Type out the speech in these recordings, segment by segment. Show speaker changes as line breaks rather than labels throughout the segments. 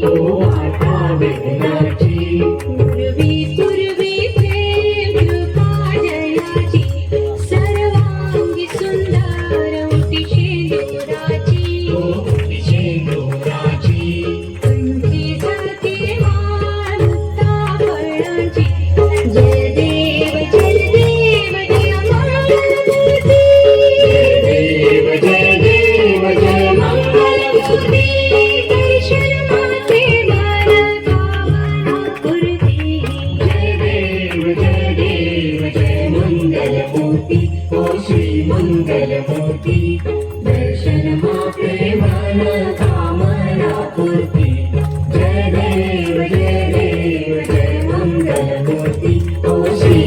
Oh. Mangalmurti, ओ श्री मंगलमूर्ती दर्शनमा प्रेमन कामना पूर्ती जय देव जय देव, जय मंगलमूर्ती, ओ श्री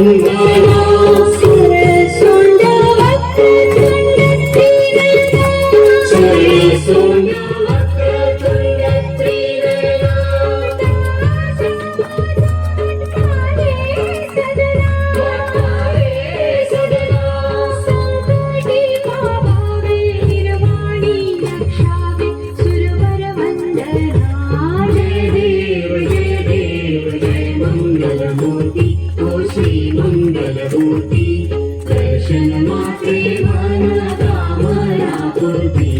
जय ओ श्री मंगलमूर्ती दर्शन मात्रे मन कामना पूर्ती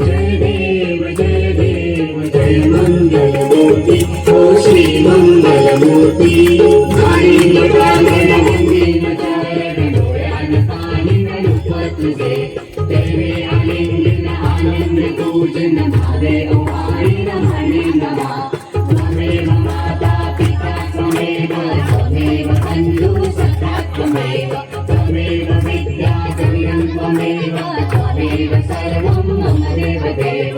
जय देव जय देव, जय मंगलमूर्ती ओ श्री मंगलमूर्ती गाणी गाणं मंदिर चरण डोळ्यान पाणी तुझे ದೇವದೇವ